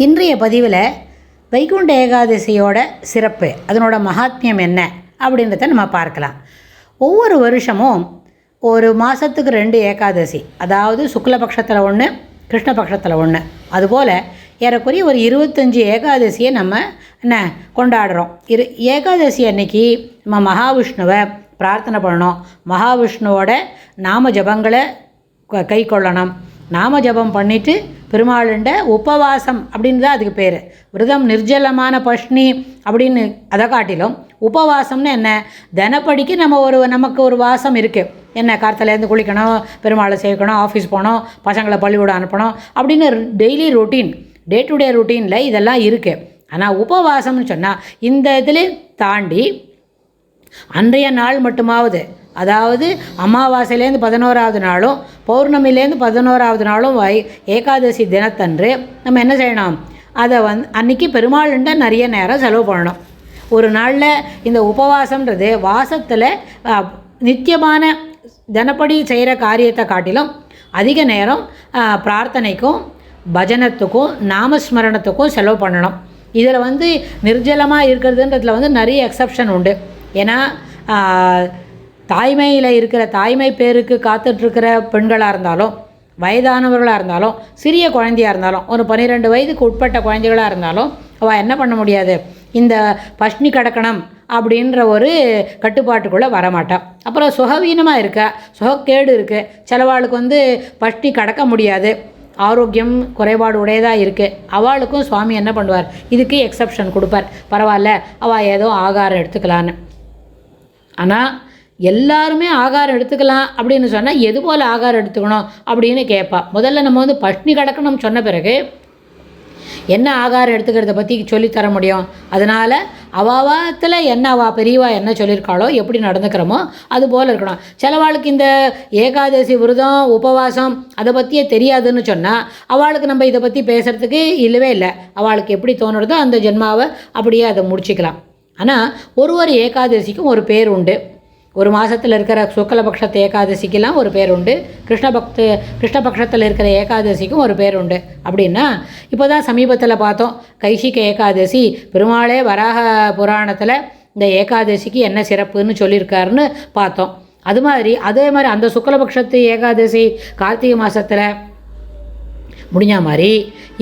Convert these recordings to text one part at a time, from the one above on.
இன்றைய பதிவில் வைகுண்ட ஏகாதசியோட சிறப்பு அதனோட மகாத்மியம் என்ன அப்படின்றத நம்ம பார்க்கலாம். ஒவ்வொரு வருஷமும் ஒரு மாதத்துக்கு ரெண்டு ஏகாதசி அதாவது சுக்லபக்ஷத்தில் ஒன்று கிருஷ்ணபக்ஷத்தில் ஒன்று அதுபோல் ஏறக்குறைய ஒரு இருபத்தஞ்சி ஏகாதசியை நம்ம என்ன கொண்டாடுறோம். இரு ஏகாதசி அன்னைக்கு நம்ம மகாவிஷ்ணுவை பிரார்த்தனை பண்ணணும். மகாவிஷ்ணுவோட நாம ஜபங்களை க- கை கொள்ளணும் நாம ஜபம் பண்ணிட்டு பெருமாளுண்ட உபவாசம் அப்படின்னு தான் அதுக்கு பேர். விரதம் நிர்ஜலமான பஷ்னி அப்படின்னு அதை காட்டிலும் உபவாசம்னு என்ன? தினப்படிக்கு நம்ம ஒரு நமக்கு ஒரு வாசம் இருக்குது என்ன கார்த்தலேருந்து குளிக்கணும் பெருமாளை சேர்க்கணும் ஆஃபீஸ் போகணும் பசங்களை பள்ளிக்கூடம் அனுப்பணும் அப்படின்னு daily routine day to day ரொட்டீனில் இதெல்லாம் இருக்குது ஆனால் உபவாசம்னு சொன்னால் இந்த இதில் தாண்டி அன்றைய நாள் மட்டுமாவது அதாவது அமாவாசையிலேருந்து பதினோராவது நாளும் பௌர்ணமிலேருந்து பதினோராவது நாளும் வை ஏகாதசி தினத்தன்று நம்ம என்ன செய்யணும்? அதை வந்து அன்றைக்கி பெருமாளுண்ட நிறைய நேரம் செலவு பண்ணணும். ஒரு நாளில் இந்த உபவாசம்ன்றது வாசத்தில் நித்தியமான தினப்படி செய்கிற காரியத்தை காட்டிலும் அதிக நேரம் பிரார்த்தனைக்கும் பஜனத்துக்கும் நாமஸ்மரணத்துக்கும் செலவு பண்ணணும். இதில் வந்து நிர்ஜலமாக இருக்கிறதுன்றதுல வந்து நிறைய எக்ஸப்ஷன் உண்டு. ஏன்னா தாய்மையில் இருக்கிற தாய்மை பேருக்கு காத்துட்ருக்கிற பெண்களாக இருந்தாலும் வயதானவர்களாக இருந்தாலும் சிறிய குழந்தையாக இருந்தாலும் ஒரு பன்னிரெண்டு வயதுக்கு உட்பட்ட குழந்தைகளாக இருந்தாலும் அவள் என்ன பண்ண முடியாது? இந்த பஷ்னி கடக்கணும் அப்படின்ற ஒரு கட்டுப்பாட்டுக்குள்ளே வரமாட்டான் அப்புறம் சுகவீனமாக இருக்கா சுகக்கேடு இருக்குது சிலவாளுக்கு வந்து பஷ்னி கடக்க முடியாது. ஆரோக்கியம் குறைபாடு உடையதாக இருக்குது அவளுக்கும் சுவாமி என்ன பண்ணுவார்? இதுக்கு எக்ஸப்ஷன் கொடுப்பார். பரவாயில்ல அவள் ஏதோ ஆகாரம் எடுத்துக்கலான்னு. ஆனால் எல்லாருமே ஆகாரம் எடுத்துக்கலாம் அப்படின்னு சொன்னால் எது போல் ஆகாரம் எடுத்துக்கணும்? அப்படின்னு கேட்பா முதல்ல நம்ம வந்து பட்னி கிடக்கணும் சொன்ன பிறகு என்ன ஆகாரம் எடுத்துக்கிறத பற்றி சொல்லித்தர முடியும்? அதனால் அவாவத்தில் என்ன அவா பெரியவா என்ன சொல்லியிருக்காளோ எப்படி நடந்துக்கிறோமோ அது போல் இருக்கணும். சிலவாளுக்கு இந்த ஏகாதசி விரதம் உபவாசம் அதை பற்றியே தெரியாதுன்னு சொன்னால் அவளுக்கு நம்ம இதை பற்றி பேசுகிறதுக்கு இல்லவே இல்லை. அவளுக்கு எப்படி தோணுறதோ அந்த ஜென்மாவை அப்படியே அதை முடிச்சுக்கலாம். ஆனால் ஒரு ஒரு ஏகாதசிக்கும் ஒரு பேர் உண்டு. ஒரு மாதத்தில் இருக்கிற சுக்லபக்ஷத்து ஏகாதசிக்கெல்லாம் ஒரு பேர் உண்டு. கிருஷ்ணபக்து கிருஷ்ணபக்ஷத்தில் இருக்கிற ஏகாதசிக்கும் ஒரு பேர் உண்டு. அப்படின்னா இப்போ தான் சமீபத்தில் பார்த்தோம் கைசிக ஏகாதசி பெருமாளே வராக புராணத்தில் இந்த ஏகாதசிக்கு என்ன சிறப்புன்னு சொல்லியிருக்காருன்னு பார்த்தோம். அது மாதிரி அதே மாதிரி அந்த சுக்லபக்ஷத்து ஏகாதசி கார்த்திகை மாதத்தில் முடிஞ்ச மாதிரி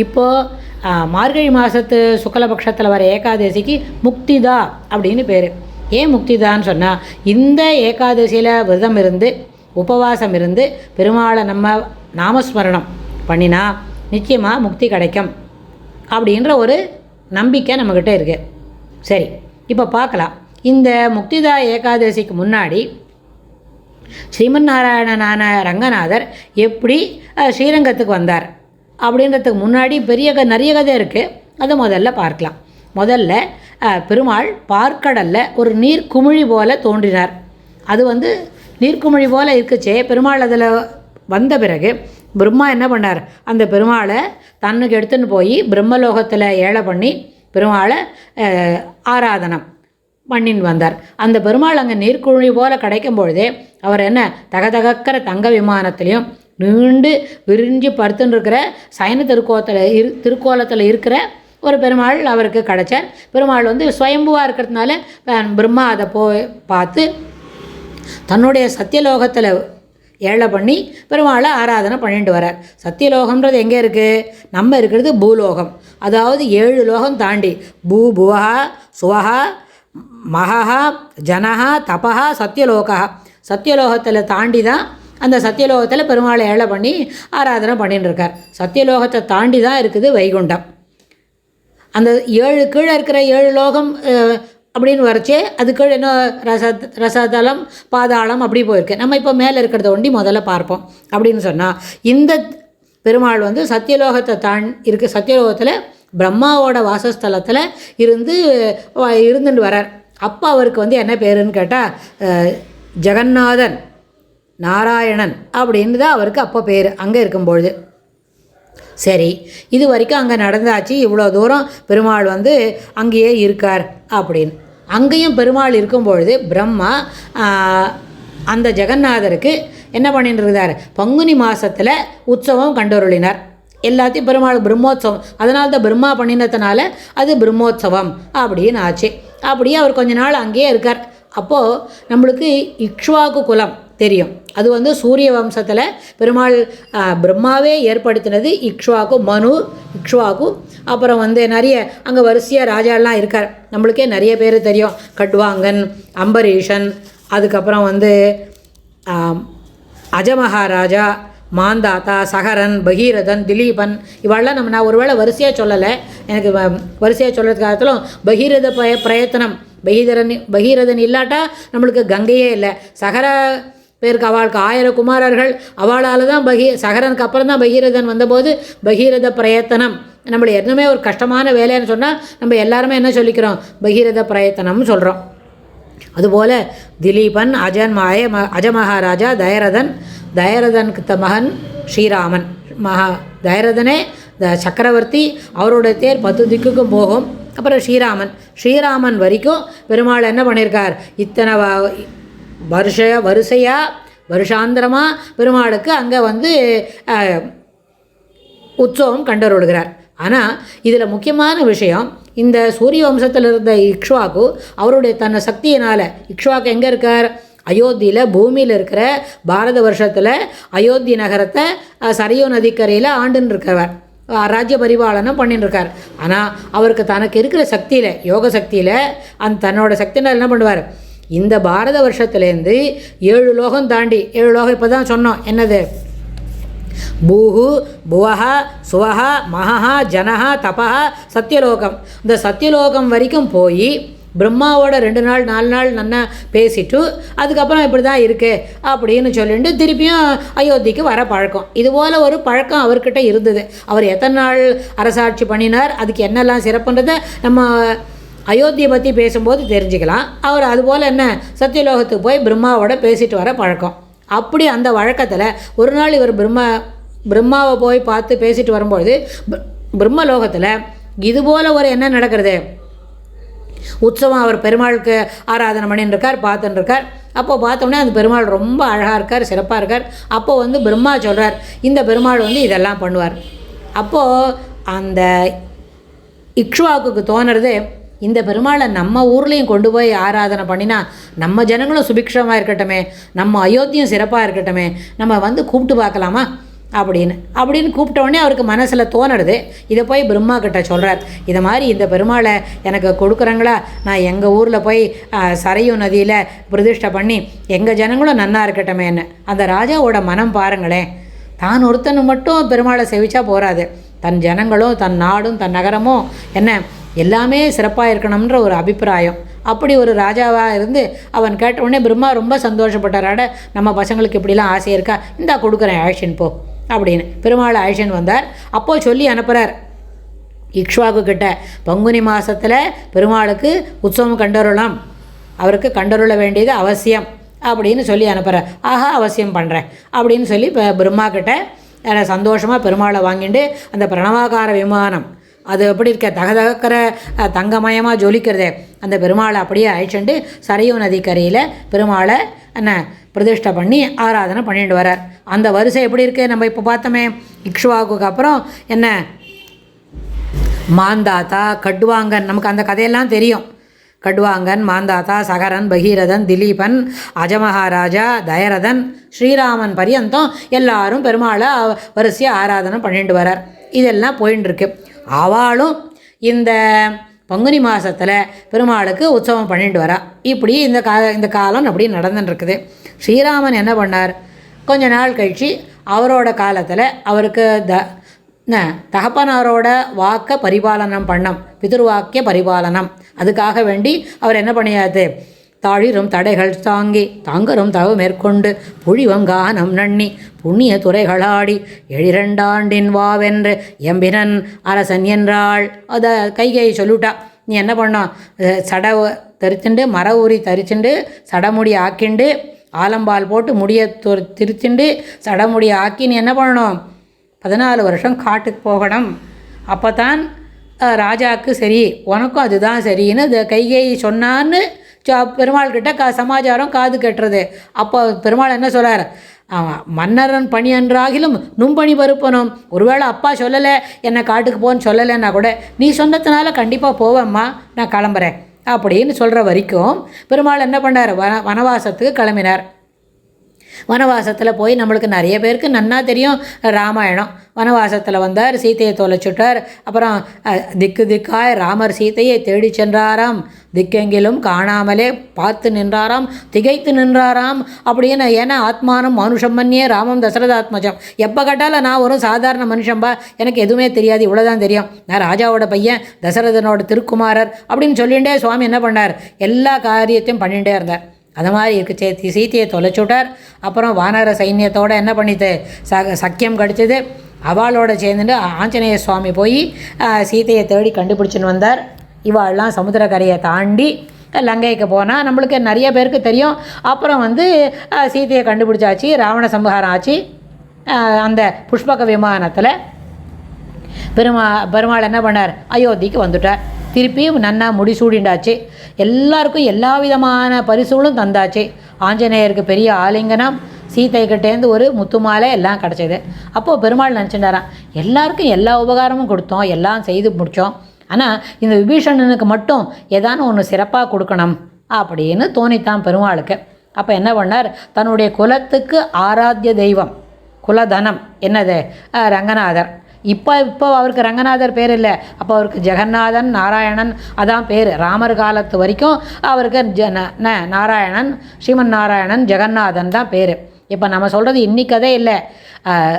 இப்போது மார்கழி மாதத்து சுக்லபக்ஷத்தில் வர ஏகாதசிக்கு முக்திதா அப்படின்னு பேர். ஏன் முக்திதான்னு சொன்னால் இந்த ஏகாதசியில் விரதம் இருந்து உபவாசம் இருந்து பெருமாளை நம்ம நாமஸ்மரணம் பண்ணினா நிச்சயமாக முக்தி கிடைக்கும் அப்படின்ற ஒரு நம்பிக்கை நம்மக்கிட்ட இருக்குது சரி இப்போ பார்க்கலாம். இந்த முக்திதா ஏகாதசிக்கு முன்னாடி ஸ்ரீமன் நாராயணனான ரங்கநாதர் எப்படி ஸ்ரீரங்கத்துக்கு வந்தார் அப்படின்றதுக்கு முன்னாடி பெரிய க நிறைய கதை இருக்குது அதை முதல்ல பார்க்கலாம். முதல்ல பெருமாள் பார்க்கடலில் ஒரு நீர் குமிழி போல தோன்றினார். அது வந்து நீர்க்குமிழி போல இருக்குச்சே. பெருமாள் அதில் வந்த பிறகு பிரம்மா என்ன பண்ணார்? அந்த பெருமாளை தன்னுக்கு எடுத்துன்னு போய் பிரம்மலோகத்தில் ஏழை பண்ணி பெருமாளை ஆராதனம் பண்ணின்னு வந்தார். அந்த பெருமாள் அங்கே நீர்க்குழி போல கிடைக்கும் பொழுதே அவர் என்ன தகதகக்கிற தங்க விமானத்திலையும் நீண்டு விரிஞ்சு படுத்துன்னு இருக்கிற சயன திருக்கோலத்தில் இரு திருக்கோலத்தில் இருக்கிற ஒரு பெருமாள் அவருக்கு கிடச்சார் பெருமாள் வந்து சுயம்புவாக இருக்கிறதுனால பிரம்மா அதை போய் பார்த்து தன்னுடைய சத்தியலோகத்தில் ஏழை பண்ணி பெருமாளை ஆராதனை பண்ணிட்டு வரார். சத்தியலோகம்ன்றது எங்கே இருக்குது நம்ம இருக்கிறது பூலோகம். அதாவது ஏழு லோகம் தாண்டி பூ புவஹா சுவஹா மகா ஜனஹா தபஹா சத்தியலோகா சத்தியலோகத்தில் தாண்டி தான் அந்த சத்தியலோகத்தில் பெருமாளை ஏழை பண்ணி ஆராதனை பண்ணிட்டு இருக்கார். சத்தியலோகத்தை தாண்டி தான் இருக்குது வைகுண்டம். அந்த ஏழு கீழே இருக்கிற ஏழு லோகம் அப்படின்னு வரைச்சே அது கீழே என்ன ரச ரசதலம் பாதாளம் அப்படி போயிருக்கு. நம்ம இப்போ மேலே இருக்கிறத ஒண்டி முதல்ல பார்ப்போம். அப்படின்னு சொன்னால் இந்த பெருமாள் வந்து சத்தியலோகத்தை தான் இருக்குது சத்தியலோகத்தில் பிரம்மாவோட வாசஸ்தலத்தில் இருந்து இருந்துட்டு வரார். அப்போ அவருக்கு வந்து என்ன பேருன்னு கேட்டால் ஜெகநாதன் நாராயணன் அப்படின்னு தான் அவருக்கு அப்போ பேர். அங்கே இருக்கும்பொழுது. சரி இது வரைக்கும் அங்கே நடந்தாச்சு இவ்வளோ தூரம் பெருமாள் வந்து அங்கேயே இருக்கார் அப்படின்னு. அங்கேயும் பெருமாள் இருக்கும் பொழுது பிரம்மா அந்த ஜெகநாதருக்கு என்ன பண்ணிட்டு இருந்தார் பங்குனி மாதத்தில் உற்சவம் கண்டருளினார். எல்லாத்தையும் பெருமாள் பிரம்மோத்சவம். அதனால தான் பிரம்மா பண்ணினதுனால அது பிரம்மோத்சவம் அப்படின்னு ஆச்சு. அப்படியே அவர் கொஞ்ச நாள் அங்கேயே இருக்கார். அப்போது நம்மளுக்கு இக்ஷ்வாக்கு குலம் தெரியும். அது வந்து சூரிய வம்சத்தில் பெருமாள் பிரம்மாவே ஏற்படுத்தினது இக்ஷ்வாகு மனு இக்ஷ்வாகு. அப்புறம் வந்து நிறைய அங்கே வரிசையாக ராஜாலாம் இருக்கார். நம்மளுக்கே நிறைய பேர் தெரியும். கட்வாங்கன் அம்பரீஷன் அதுக்கப்புறம் வந்து அஜமஹாராஜா அஜமகாராஜா மாந்தாத்தா சகரன் பகீரதன் திலீபன். இவாளெல்லாம் நம்ம நான் ஒருவேளை வரிசையாக சொல்லலை. எனக்கு வ- வரிசையாக சொல்கிறது காலத்திலும் பகீரத பய பிரயத்தனம். பகீரதன் பகீரதன் இல்லாட்டா நம்மளுக்கு கங்கையே இல்லை. சகர பேருக்கு அவளுக்கு ஆயிரம் குமாரர்கள். அவளால் தான் பகீ சகரனுக்கு அப்புறம் தான் பகீரதன் வந்தபோது பகீரத பிரயத்தனம். நம்மளை என்னமே ஒரு கஷ்டமான வேலைன்னு சொன்னால் நம்ம எல்லாருமே என்ன சொல்லிக்கிறோம்? பகீரத பிரயத்தனம்னு சொல்கிறோம் அதுபோல் திலீபன் அஜன் மாய ம அஜமகாராஜா தயரதன் தயரதனுக்கு த மகன் ஸ்ரீராமன். மகா தயரதனே த சக்கரவர்த்தி அவரோட தேர் பத்து திக்குக்கும் போகும். அப்புறம் ஸ்ரீராமன். ஸ்ரீராமன் வரைக்கும் பெருமாள் என்ன பண்ணியிருக்கார் இத்தனை வருஷ வரிசையாக வருஷாந்திரமாக பெருமாளுக்கு அங்கே வந்து உற்சவம் கண்டருடுகிறார் ஆனால் இதில் முக்கியமான விஷயம் இந்த சூரிய வம்சத்தில் இருந்த இக்ஷ்வாக்கு அவருடைய தன்னை சக்தியினால் இக்ஷ்வாக்கு எங்கே இருக்கார்? அயோத்தியில் பூமியில் இருக்கிற பாரத வருஷத்தில் அயோத்தி நகரத்தை சரியோ நதிக்கரையில் ஆண்டுன்னு இருக்கிறவர் ராஜ்ய பரிபாலனம் பண்ணின்னு இருக்கார் ஆனால் அவருக்கு தனக்கு இருக்கிற சக்தியில் யோக சக்தியில் அந்த தன்னோட சக்தினால் என்ன பண்ணுவார்? இந்த பாரத வருஷத்துலேருந்து ஏழு லோகம் தாண்டி ஏழு லோகம் இப்போ தான் சொன்னோம். என்னது? பூஹு புவஹா சுவஹா மகா ஜனஹா தபஹா சத்தியலோகம் இந்த சத்தியலோகம் வரைக்கும் போய் பிரம்மாவோட ரெண்டு நாள் நாலு நாள் நன்னா பேசிட்டு அதுக்கப்புறம் இப்படி தான் இருக்குது அப்படின்னு சொல்லிட்டு திருப்பியும் அயோத்திக்கு வர பழக்கம். இது போல் ஒரு பழக்கம் அவர்கிட்ட இருந்தது. அவர் எத்தனை நாள் அரசாட்சி பண்ணினார் அதுக்கு என்னெல்லாம் சிறப்புன்றதை நம்ம அயோத்தியை பற்றி பேசும்போது தெரிஞ்சுக்கலாம். அவர் அதுபோல் என்ன? சத்தியலோகத்துக்கு போய் பிரம்மாவோட பேசிட்டு வர பழக்கம். அப்படி அந்த வழக்கத்தில் ஒரு நாள் இவர் பிரம்மா பிரம்மாவை போய் பார்த்து பேசிட்டு வரும்பொழுது பிரம்மலோகத்தில் இதுபோல் ஒரு என்ன நடக்கிறது? உற்சவம் அவர் பெருமாளுக்கு ஆராதனை பண்ணின்னு இருக்கார் பார்த்துன்னு இருக்கார் அப்போ பார்த்தோன்னே அந்த பெருமாள் ரொம்ப அழகாக இருக்கார் சிறப்பாக இருக்கார். அப்போது வந்து பிரம்மா சொல்கிறார் இந்த பெருமாள் வந்து இதெல்லாம் பண்ணுவார். அப்போது அந்த இக்ஷ்வாக்குக்கு தோணுறது இந்த பெருமாளை நம்ம ஊர்லேயும் கொண்டு போய் ஆராதனை பண்ணினா நம்ம ஜனங்களும் சுபிக்ஷமாக இருக்கட்டுமே நம்ம அயோத்தியும் சிறப்பாக இருக்கட்டுமே நம்ம வந்து கூப்பிட்டு பார்க்கலாமா? அப்படின்னு. அப்படின்னு கூப்பிட்ட உடனே அவருக்கு மனசில் தோணுது இதை போய் பிரம்மா கிட்ட சொல்கிறார் இதை மாதிரி இந்த பெருமாளை எனக்கு கொடுக்குறாங்களா? நான் எங்கள் ஊரில் போய் சரையு நதியில் பிரதிஷ்டை பண்ணி எங்கள் ஜனங்களும் நன்னா இருக்கட்டுமேன்னு. அந்த ராஜாவோட மனம் பாருங்களேன். தான் ஒருத்தனு மட்டும் பெருமாளை செவிச்சா போகாது தன் ஜனங்களும் தன் நாடும் தன் நகரமும் என்ன எல்லாமே சிறப்பாக இருக்கணும்ன்ற ஒரு அபிப்பிராயம். அப்படி ஒரு ராஜாவாக இருந்து அவன் கேட்ட உடனே பிரம்மா ரொம்ப சந்தோஷப்பட்டாராட நம்ம பசங்களுக்கு இப்படிலாம் ஆசை இருக்கா? இந்தா கொடுக்குறேன் ஆக்ஷன் போ அப்படின்னு. பெருமாள் ஆக்ஷன் வந்தார். அப்போது சொல்லி அனுப்புகிறார் இக்ஷ்வாகு கிட்ட பங்குனி மாதத்தில் பெருமாளுக்கு உற்சவம் கண்டருளம் அவருக்கு கண்டருள வேண்டியது அவசியம் அப்படின்னு சொல்லி அனுப்புகிறார் ஆஹா அவசியம் பண்ணுறேன் அப்படின்னு சொல்லி இப்போ பிரம்மா கிட்ட சந்தோஷமாக பெருமாளை வாங்கிட்டு அந்த பிரணவாகார விமானம் அது எப்படி இருக்க? தகதகக்கிற தங்கமயமாக ஜொலிக்கிறதே. அந்த பெருமாளை அப்படியே அழிச்சுண்டு சரையு நதிக்கரையில் பெருமாளை என்ன பிரதிஷ்டை பண்ணி ஆராதனை பண்ணிட்டு வரார் அந்த வரிசை எப்படி இருக்கு? நம்ம இப்போ பார்த்தோமே இக்ஷுவாவுக்கு அப்புறம் என்ன? மாந்தாத்தா கட்வாங்கன் நமக்கு அந்த கதையெல்லாம் தெரியும். கட்வாங்கன் மாந்தாத்தா சகரன் பகீரதன் திலீபன் அஜமகாராஜா தயரதன் ஸ்ரீராமன் பரியந்தம் எல்லாரும் பெருமாளை வரிசையாக ஆராதனை பண்ணிட்டு வரார் இதெல்லாம் போயின்னு இருக்கு அவளும் இந்த பங்குனி மாதத்தில் பெருமாளுக்கு உற்சவம் பண்ணிட்டு வரா. இப்படி இந்த கா இந்த காலம் அப்படி நடந்துட்டுருக்குது ஸ்ரீராமன் என்ன பண்ணார்? கொஞ்ச நாள் கழித்து அவரோட காலத்தில் அவருக்கு த தகப்பனாரோட வாக்க பரிபாலனம் பண்ணம் பிதிர்வாக்கிய பரிபாலனம். அதுக்காக வேண்டி அவர் என்ன பண்ணியாரு? தாழிரும் தடைகள் தாங்கி தாங்கரும் தவ மேற்கொண்டு புழிவங்கானம் நண்ணி புண்ணிய துறைகளாடி எழிரண்டாண்டின் வாவென்று எம்பினன் அரசன் என்றாள். அதை கைகையை சொல்லிட்டா. நீ என்ன பண்ணோம் அஹ் சட தரிச்சுண்டு மர உரி தரிச்சுண்டு சடமுடி ஆக்கிண்டு ஆலம்பால் போட்டு முடிய துரு திரிச்சுண்டு சடமுடி ஆக்கி நீ என்ன பண்ணணும்? பதினாலு வருஷம் காட்டுக்கு போகணும். அப்போ தான் ராஜாவுக்கு சரி உனக்கும் அதுதான் சரின்னு கைகை சொன்னான்னு பெருமாள் கிட்ட கா சமாச்சாரம் காது கட்டுறது. அப்போ பெருமாள் என்ன சொல்கிறார் ஆமாம் மன்னரன் பணி அன்றாகிலும் நும்பணி பருப்பனும் ஒருவேளை அப்பா சொல்லலை என்னை காட்டுக்கு போன்னு சொல்லலைன்னா கூட நீ சொன்னதுனால கண்டிப்பாக போவேம்மா நான் கிளம்புறேன். அப்படின்னு சொல்கிற வரைக்கும் பெருமாள் என்ன பண்ணார்? வன வனவாசத்துக்கு கிளம்பினார். வனவாசத்தில் போய் நம்மளுக்கு நிறைய பேருக்கு நன்னா தெரியும். ராமாயணம். வனவாசத்தில் வந்தார் சீதையை தொலைச்சுட்டார். அப்புறம் திக்கு திக்காய் ராமர் சீதையை தேடி சென்றாராம். திக்கெங்கிலும் காணாமலே பார்த்து நின்றாராம். திகைத்து நின்றாராம். அப்படின்னு ஏன்னா ஆத்மானம் மனுஷம் மன்னியே ராமம் தசரதாத்மஜம் எப்போ கேட்டாலும் நான் ஒரு சாதாரண மனுஷம்பா. எனக்கு எதுவுமே தெரியாது இவ்வளோதான் தெரியும். நான் ராஜாவோட பையன் தசரதனோட திருக்குமாரர் அப்படின்னு சொல்லிகிட்டே சுவாமி என்ன பண்ணார்? எல்லா காரியத்தையும் பண்ணிகிட்டே இருந்தார். அது மாதிரி இருக்கு. சே சீத்தையை தொலைச்சுட்டார் அப்புறம் வானர சைன்யத்தோடு என்ன பண்ணிட்டு ச சக்கியம் கடிச்சது. அவளோட சேர்ந்துட்டு ஆஞ்சநேய சுவாமி போய் சீத்தையை சீதையை தேடி கண்டுபிடிச்சின்னு வந்தார். இவாள்லாம் சமுத்திரக்கரையை தாண்டி லங்கைக்கு போனால் நம்மளுக்கு நிறைய பேருக்கு தெரியும். அப்புறம் வந்து சீத்தையை சீதையை கண்டுபிடிச்சாச்சு. ராவண சம்ஹாரம் ஆச்சு. அந்த புஷ்பக விமானத்தில் பெருமா பெருமாள் என்ன பண்ணார்? அயோத்திக்கு வந்துட்டார். திருப்பியும் நன்னா முடிசூடிண்டாச்சு எல்லாருக்கும் எல்லா விதமான பரிசுகளும் தந்தாச்சு. ஆஞ்சநேயருக்கு பெரிய ஆலிங்கனம் சீத்தை கிட்டேருந்து ஒரு முத்துமாலை எல்லாம் கிடச்சிது. அப்போது பெருமாள் நினச்சிட்டாராம் எல்லாருக்கும் எல்லா உபகாரமும் கொடுத்தோம் எல்லாம் செய்து முடித்தோம் ஆனால் இந்த விபீஷணனுக்கு மட்டும் ஏதானு ஒன்று சிறப்பாக கொடுக்கணும் அப்படின்னு தோணித்தான் பெருமாளுக்கு. அப்போ என்ன பண்ணார்? தன்னுடைய குலத்துக்கு ஆராத்திய தெய்வம் குலதனம் என்னது? ரங்கநாதர். இப்போ இப்போ அவருக்கு ரங்கநாதர் பேர் இல்லை. அப்போ அவருக்கு ஜெகநாதன் நாராயணன் அதான் பேர். ராமர் காலத்து வரைக்கும் அவருக்கு ஜ ந- ந- நாராயணன் ஸ்ரீமன் நாராயணன் ஜெகநாதன் தான் பேர். இப்போ நம்ம சொல்கிறது இன்றைக்கதே இல்லை.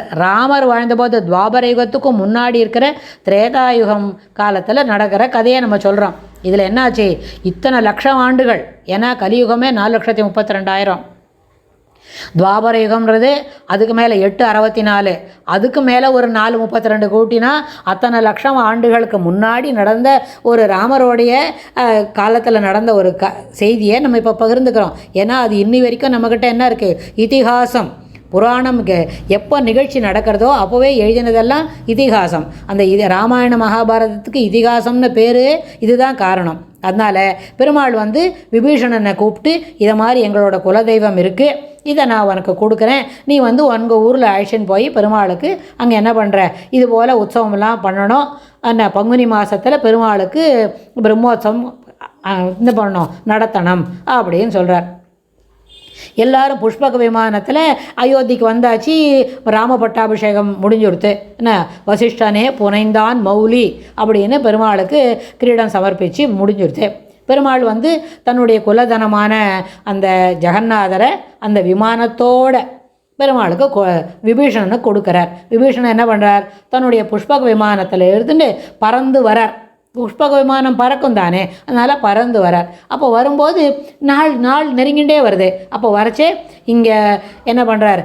ராமர் வாழ்ந்தபோது துவாபர யுகத்துக்கும் முன்னாடி இருக்கிற திரேதாயுகம் காலத்தில் நடக்கிற கதையை நம்ம சொல்கிறோம் இதில் என்னாச்சு? இத்தனை லட்சம் ஆண்டுகள். ஏன்னா கலியுகமே நாலு லட்சத்தி முப்பத்தி ரெண்டாயிரம். துவாபர யுகம்ன்றது அதுக்கு மேலே எட்டு அறுபத்தி நாலு அதுக்கு மேலே ஒரு நாலு முப்பத்தி ரெண்டு கூட்டினா அத்தனை லட்சம் ஆண்டுகளுக்கு முன்னாடி நடந்த ஒரு ராமரோடைய காலத்தில் நடந்த ஒரு க செய்தியை நம்ம இப்போ பகிர்ந்துக்கிறோம். ஏன்னா அது இன்னி வரைக்கும் நம்மக்கிட்ட என்ன இருக்குது இதிகாசம். புராணம் எப்போ நிகழ்ச்சி நடக்கிறதோ அப்போவே எழுதினதெல்லாம் இதிகாசம். அந்த இது ராமாயண மகாபாரதத்துக்கு இதிகாசம்னு பேர் இதுதான் காரணம். அதனால் பெருமாள் வந்து விபீஷணனை கூப்பிட்டு இதை மாதிரி எங்களோட குலதெய்வம் இருக்குது இதை நான் உனக்கு கொடுக்குறேன். நீ வந்து உங்கள் ஊரில் அழைச்சின்னு போய் பெருமாளுக்கு அங்கே என்ன பண்ணுற இது போல் உற்சவம்லாம் பண்ணணும். அந்த பங்குனி மாதத்தில் பெருமாளுக்கு பிரம்மோற்சவம் அஹ், இது பண்ணணும். நடத்தணும் அப்படின்னு சொல்கிறார் எல்லாரும் புஷ்பக விமானத்தில் அயோத்திக்கு வந்தாச்சு. ராமபட்டாபிஷேகம் முடிஞ்சுடுத்து. என்ன வசிஷ்டனே புனைந்தான் மௌலி அப்படின்னு பெருமாளுக்கு கிரீடம் சமர்ப்பித்து முடிஞ்சுடுத்து. பெருமாள் வந்து தன்னுடைய குலதனமான அந்த ஜெகநாதரை அந்த விமானத்தோட பெருமாளுக்கு கொ விபீஷணனை கொடுக்குறார். விபீஷணன் என்ன பண்ணுறார் தன்னுடைய புஷ்பக விமானத்தில் இருந்துட்டு பறந்து வரார். புஷ்பக விமானம் பறக்கும் தானே? அதனால் பறந்து வரார். அப்போ வரும்போது நாள் நாள் நெருங்கிண்டே வருது. அப்போ வரச்சே இங்கே என்ன பண்ணுறார்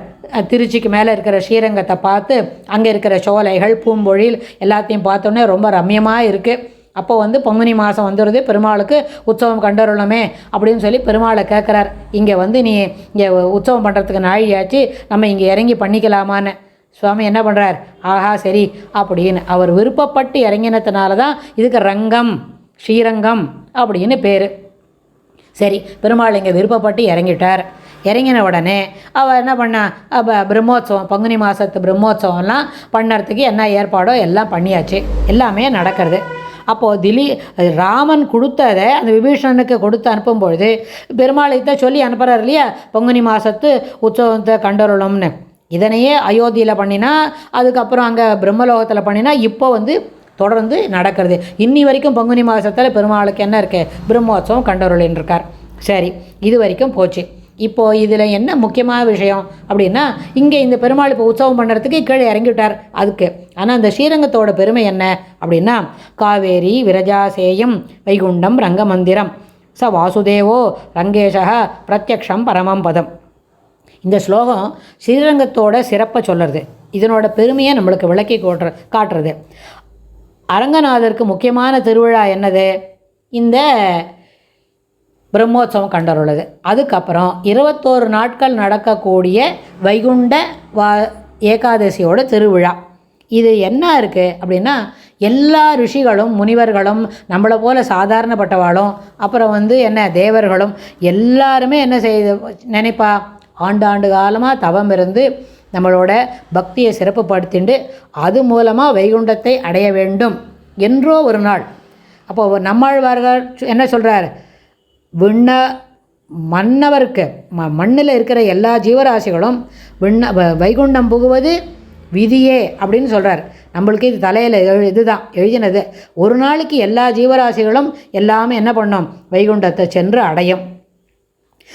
திருச்சிக்கு மேலே இருக்கிற ஸ்ரீரங்கத்தை பார்த்து அங்கே இருக்கிற சோலைகள் பூம்பொழில் எல்லாத்தையும் பார்த்தோன்னே ரொம்ப ரம்யமாக இருக்குது அப்போ வந்து பங்குனி மாதம் வந்துடுது பெருமாளுக்கு உற்சவம் கண்டருளமே அப்படின்னு சொல்லி பெருமாளை கேட்குறார் இங்கே வந்து நீ இங்கே உற்சவம் பண்ணுறதுக்கு நாழியாச்சு நம்ம இங்கே இறங்கி பண்ணிக்கலாமான்னு. சுவாமி என்ன பண்ணுறார் ஆஹா சரி அப்படின்னு. அவர் விருப்பப்பட்டு இறங்கினதுனால தான் இதுக்கு ரங்கம் ஸ்ரீரங்கம் அப்படின்னு பேர். சரி பெருமாள் இங்கே விருப்பப்பட்டு இறங்கிட்டார். இறங்கின உடனே அவள் என்ன பண்ணா அப்போ பிரம்மோற்சவம் பங்குனி மாதத்து பிரம்மோற்சவம்லாம் பண்ணுறதுக்கு என்ன ஏற்பாடோ எல்லாம் பண்ணியாச்சு. எல்லாமே நடக்கிறது. அப்போது திலீ ராமன் கொடுத்ததை அந்த விபீஷணனுக்கு கொடுத்து அனுப்பும்பொழுது பெருமாளை தான் சொல்லி அனுப்புகிறார் இல்லையா? பொங்கனி மாதத்து உற்சவத்தை கண்டருளம்னு. இதனையே அயோத்தியில் பண்ணினா அதுக்கப்புறம் அங்கே பிரம்மலோகத்தில் பண்ணினா இப்போ வந்து தொடர்ந்து நடக்கிறது. இன்னி வரைக்கும் பங்குனி மாதத்தில் பெருமாளுக்கு என்ன இருக்கு? பிரம்மோத்சவம் கண்டருளின்னு இருக்கார் சரி இது வரைக்கும் போச்சு. இப்போது இதில் என்ன முக்கியமான விஷயம் அப்படின்னா இங்கே இந்த பெருமாள் இப்போ உற்சவம் பண்ணுறதுக்கு கீழே இறங்கிவிட்டார் அதுக்கு. ஆனால் அந்த ஸ்ரீரங்கத்தோட பெருமை என்ன அப்படின்னா காவேரி விரஜாசேயம் வைகுண்டம் ரங்கமந்திரம். ச வாசுதேவோ ரங்கேஷக பிரத்யக்ஷம் பரமம் பதம். இந்த ஸ்லோகம் ஸ்ரீரங்கத்தோட சிறப்பை சொல்லுறது. இதனோட பெருமையை நம்மளுக்கு விளக்கி கோட்டுற காட்டுறது. அரங்கநாதருக்கு முக்கியமான திருவிழா என்னது? இந்த பிரம்மோற்சவம் கண்டருள்ளது அதுக்கப்புறம் இருபத்தோரு நாட்கள் நடக்கக்கூடிய வைகுண்ட வா ஏகாதசியோட திருவிழா. இது என்ன இருக்குது அப்படின்னா எல்லா ரிஷிகளும் முனிவர்களும் நம்மளை போல் சாதாரணப்பட்டவாளும் அப்புறம் வந்து என்ன தேவர்களும் எல்லாருமே என்ன செய்து நினைப்பா ஆண்டாண்டு காலமாக தவம் இருந்து நம்மளோட பக்தியை சிறப்புப்படுத்திண்டு அது மூலமாக வைகுண்டத்தை அடைய வேண்டும் என்றோ ஒரு நாள். அப்போது நம்மாழ்வார்கள் என்ன சொல்கிறார் விண்ண மன்னவருக்கு ம மண்ணில் இருக்கிற எல்லா ஜீவராசிகளும் விண்ண வ- வைகுண்டம் புகுவது விதியே அப்படின்னு சொல்கிறார் நம்மளுக்கு இது தலையில் எழு இதுதான் எழுதினது. ஒரு நாளைக்கு எல்லா ஜீவராசிகளும் எல்லாமே என்ன பண்ணும்? வைகுண்டத்தை சென்று அடையும்.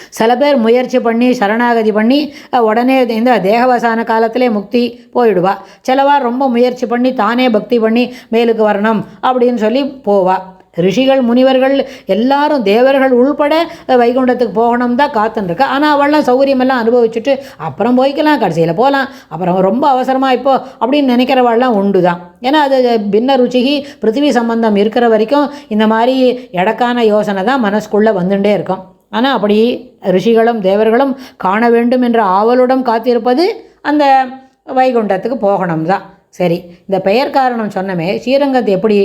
சில பேர் முயற்சி பண்ணி சரணாகதி பண்ணி உடனே இந்த தேகவசான காலத்திலே முக்தி போயிடுவா. சிலவா ரொம்ப முயற்சி பண்ணி தானே பக்தி பண்ணி மேலுக்கு வரணும் அப்படின்னு சொல்லி போவா. ரிஷிகள் முனிவர்கள் எல்லாரும் தேவர்கள் உள்பட வைகுண்டத்துக்கு போகணும் தான் காத்துன்னு ஆனால் அவள்லாம் சௌகரியமெல்லாம் அனுபவிச்சுட்டு அப்புறம் போய்க்கலாம் கடைசியில் போகலாம் அப்புறம் ரொம்ப அவசரமாக இப்போ அப்படின்னு நினைக்கிறவாள்லாம் உண்டு தான் ஏன்னா அது பின்ன ருச்சிகி பிருத்திவி சம்பந்தம் இருக்கிற வரைக்கும் இந்த மாதிரி எடக்கான யோசனை தான் மனசுக்குள்ளே வந்துட்டே இருக்கும். ஆனால் அப்படி ரிஷிகளும் தேவர்களும் காண வேண்டும் என்ற ஆவலுடன் காத்திருப்பது அந்த வைகுண்டத்துக்கு போகணும் தான் சரி இந்த பெயர் காரணம் சொன்னமே ஸ்ரீரங்கத்து எப்படி?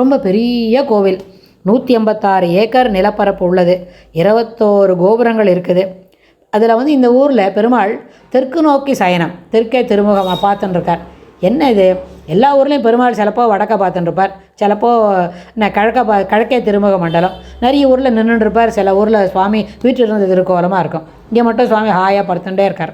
ரொம்ப பெரிய கோவில். நூற்றி எண்பத்தாறு ஏக்கர் நிலப்பரப்பு உள்ளது. இருபத்தோரு கோபுரங்கள் இருக்குது. அதில் வந்து இந்த ஊரில் பெருமாள் தெற்கு நோக்கி சயனம். தெற்கே திருமுகமாக பார்த்துன்னு இருக்கார் என்ன இது? எல்லா ஊர்லேயும் பெருமாள் சிலப்போ வடக்க பார்த்துட்டுருப்பார் சிலப்போ நான் கிழக்க பா கிழக்கே திருமுக மண்டலம். நிறைய ஊரில் நின்றுட்டுருப்பார் சில ஊரில் சுவாமி வீட்டில் இருந்தது திருக்கோலமாக இருக்கும். இங்கே மட்டும் சுவாமி ஹாயாக படுத்துட்டே இருக்கார்.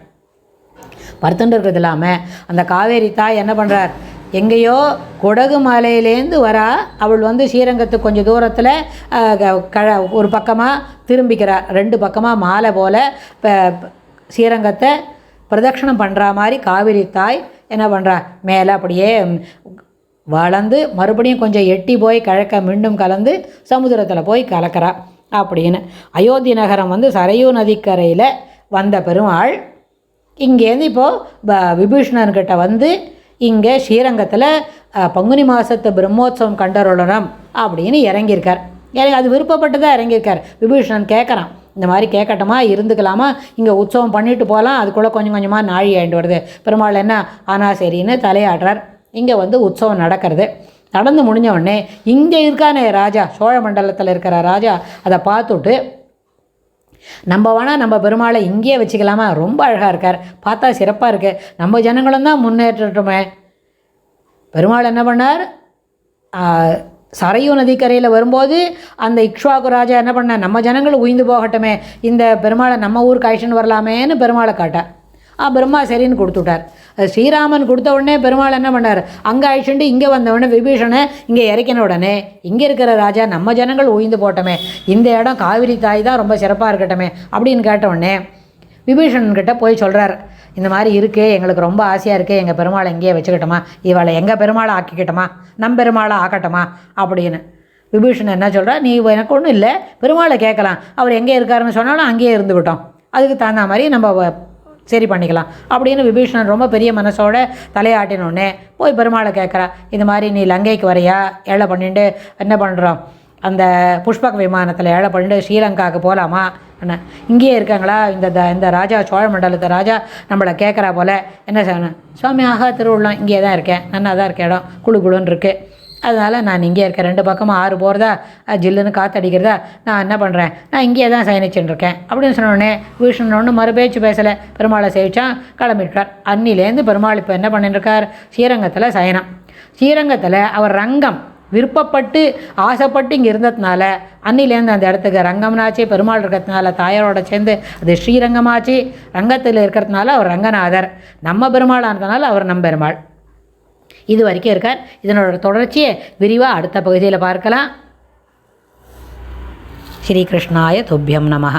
படுத்துட்டு இருக்கிறது இல்லாமல் அந்த காவேரி தாய் என்ன பண்ணுறார் எங்கேயோ கொடகு மலையிலேருந்து வரா அவள் வந்து ஸ்ரீரங்கத்துக்கு கொஞ்சம் தூரத்தில் க- ஒரு பக்கமாக திரும்பிக்கிறார் ரெண்டு பக்கமாக மாலை போல் இப்போ ஸ்ரீரங்கத்தை பிரதட்சணம் பண்ணுற மாதிரி காவிரி தாய் என்ன பண்ணுறா மேலே அப்படியே வளர்ந்து மறுபடியும் கொஞ்சம் எட்டி போய் கிழக்க மீண்டும் கலந்து சமுத்திரத்தில் போய் கலக்கிறா அப்படின்னு. அயோத்தி நகரம் வந்து சரையூ நதிக்கரையில் வந்த பெருமாள் இங்கேருந்து இப்போது விபீஷ்ணன்கிட்ட வந்து இங்கே ஸ்ரீரங்கத்தில் பங்குனி மாதத்து பிரம்மோத்சவம் கண்டருளனம் அப்படின்னு இறங்கியிருக்கார். எனக்கு அது விருப்பப்பட்டு தான் இறங்கியிருக்கார். விபீஷணன் கேட்குறான். இந்த மாதிரி கேட்கட்டுமா? இருந்துக்கலாமா? இங்கே உற்சவம் பண்ணிட்டு போகலாம். அதுக்குள்ளே கொஞ்சம் கொஞ்சமாக நாழி ஆகிட்டு வருது. பெருமாள் என்ன? ஆனால் சரின்னு தலையாடுறார் இங்கே வந்து உற்சவம் நடக்கிறது. நடந்து முடிஞ்ச உடனே இங்கே இருக்கானே ராஜா சோழ மண்டலத்தில் இருக்கிற ராஜா அதை பார்த்துட்டு நம்ம வேணால் நம்ம பெருமாளை இங்கேயே வச்சுக்கலாமா? ரொம்ப அழகாக இருக்கார். பார்த்தா சிறப்பாக இருக்குது நம்ம ஜனங்களும் தான் முன்னேற்றட்டுமே. பெருமாள் என்ன பண்ணார்? சரையூ நதிக்கரையில் வரும்போது அந்த இக்ஷ்வாகு ராஜா என்ன பண்ணார்? நம்ம ஜனங்கள் உயிந்து போகட்டுமே. இந்த பெருமாளை நம்ம ஊருக்கு அழிச்சுன்னு வரலாமேன்னு பெருமாளை காட்டார். பிரம்மா சரின்னு கொடுத்துட்டார். அது ஸ்ரீராமன் கொடுத்த உடனே பெருமாள் என்ன பண்ணார்? அங்கே அழிச்சுட்டு இங்கே வந்தவுடனே விபீஷனை விபீஷணை இங்கே இறக்கின உடனே இங்கே இருக்கிற ராஜா நம்ம ஜனங்கள் ஓய்ந்து போட்டோமே இந்த இடம் காவிரி தாய் தான் ரொம்ப சிறப்பாக இருக்கட்டுமே அப்படின்னு கேட்ட உடனே விபீஷணன்கிட்ட போய் சொல்கிறார் இந்த மாதிரி இருக்குது எங்களுக்கு ரொம்ப ஆசையாக இருக்குது எங்கள் பெருமாளை இங்கேயே வச்சுக்கிட்டோமா? இவளை எங்கள் பெருமாளை ஆக்கிக்கிட்டோமா? நம் பெருமாளை ஆக்கட்டுமா? அப்படின்னு. விபீஷன் என்ன சொல்கிறா நீ எனக்கு ஒன்றும் இல்லை பெருமாளை கேட்கலாம். அவர் எங்கே இருக்காருன்னு சொன்னாலும் அங்கேயே இருந்துக்கிட்டோம் அதுக்கு தகுந்த மாதிரி நம்ம சரி பண்ணிக்கலாம். அப்படின்னு விபீஷணன் ரொம்ப பெரிய மனசோட தலையாட்டினோடனே போய் பெருமாளை கேட்குறா இந்த மாதிரி நீ லங்கைக்கு வரையா? ஏழை பண்ணிட்டு என்ன பண்ணுறோம் அந்த புஷ்பக விமானத்தில் ஏழை பண்ணிட்டு ஸ்ரீலங்காவுக்கு போகலாமா என்ன இங்கேயே இருக்காங்களா? இந்த த- இந்த ராஜா சோழ மண்டலத்து ராஜா நம்மளை கேட்குறா போல. என்ன செய்யணும் சுவாமி ஆகா திருவுள்ளம் இங்கே தான் இருக்கேன். நன்னா தான் இருக்க இடம். குழு குழுன்னு இருக்குது அதனால் நான் இங்கே இருக்கேன். ரெண்டு பக்கமும் ஆறு போகிறதா ஜில்லுன்னு காற்றடிக்கிறதா நான் என்ன பண்ணுறேன் நான் இங்கேயே தான் சயனிச்சுட்டுருக்கேன். அப்படின்னு சொன்னோடனே விஷ்ணு ஒன்று மறுபேச்சு பேசலை. பெருமாளை சேவிச்சான் கிளம்பிட்டார். அன்னிலேருந்து பெருமாள் இப்போ என்ன பண்ணிட்டுருக்கார்? ஸ்ரீரங்கத்தில் சயனம். ஸ்ரீரங்கத்தில் அவர் ரங்கம் விருப்பப்பட்டு ஆசைப்பட்டு இங்கே இருந்ததுனால அன்னிலேருந்து அந்த இடத்துக்கு ரங்கம்னாச்சு பெருமாள் இருக்கிறதுனால தாயாரோட சேர்ந்து அது ஸ்ரீரங்கமாச்சு. ரங்கத்தில் இருக்கிறதுனால அவர் ரங்கநாதர். நம்ம பெருமாளானதுனால அவர் நம்ம பெருமாள் இது வரைக்கும் இருக்கார். இதனோட தொடர்ச்சியை விரிவாக அடுத்த பகுதியில் பார்க்கலாம். ஸ்ரீகிருஷ்ணாய துப்பியம் நமக